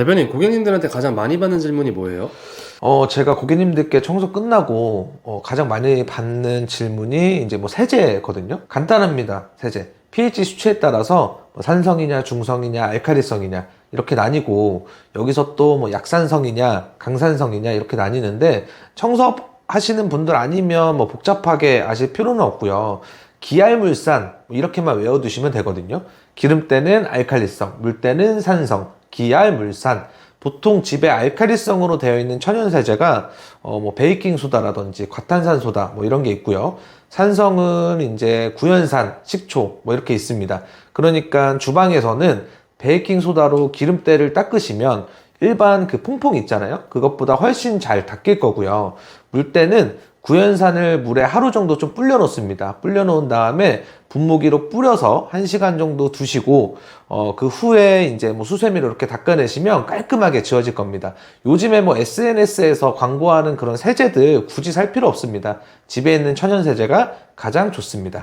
대표님 고객님들한테 가장 많이 받는 질문이 뭐예요? 어, 제가 고객님들께 청소 끝나고 어, 가장 많이 받는 질문이 이제 뭐 세제거든요. 간단합니다. 세제. pH 수치에 따라서 뭐 산성이냐, 중성이냐, 알칼리성이냐 이렇게 나뉘고 여기서 또 뭐 약산성이냐, 강산성이냐 이렇게 나뉘는데 청소 하시는 분들 아니면 뭐 복잡하게 아실 필요는 없고요. 기알물산 뭐 이렇게만 외워두시면 되거든요. 기름때는 알칼리성, 물때는 산성, 기알 물산. 보통 집에 알칼리성으로 되어 있는 천연세제가 어, 뭐 베이킹 소다라든지 과탄산 소다 뭐 이런 게 있고요. 산성은 이제 구연산, 식초 뭐 이렇게 있습니다. 그러니까 주방에서는 베이킹 소다로 기름때를 닦으시면 일반 그 퐁퐁 있잖아요. 그것보다 훨씬 잘 닦일 거고요. 물때는 구연산을 물에 하루 정도 좀 불려 놓습니다. 불려 놓은 다음에 분무기로 뿌려서 1시간 정도 두시고 어, 그 후에 이제 뭐 수세미로 이렇게 닦아내시면 깔끔하게 지워질 겁니다. 요즘에 뭐 SNS에서 광고하는 그런 세제들 굳이 살 필요 없습니다. 집에 있는 천연 세제가 가장 좋습니다.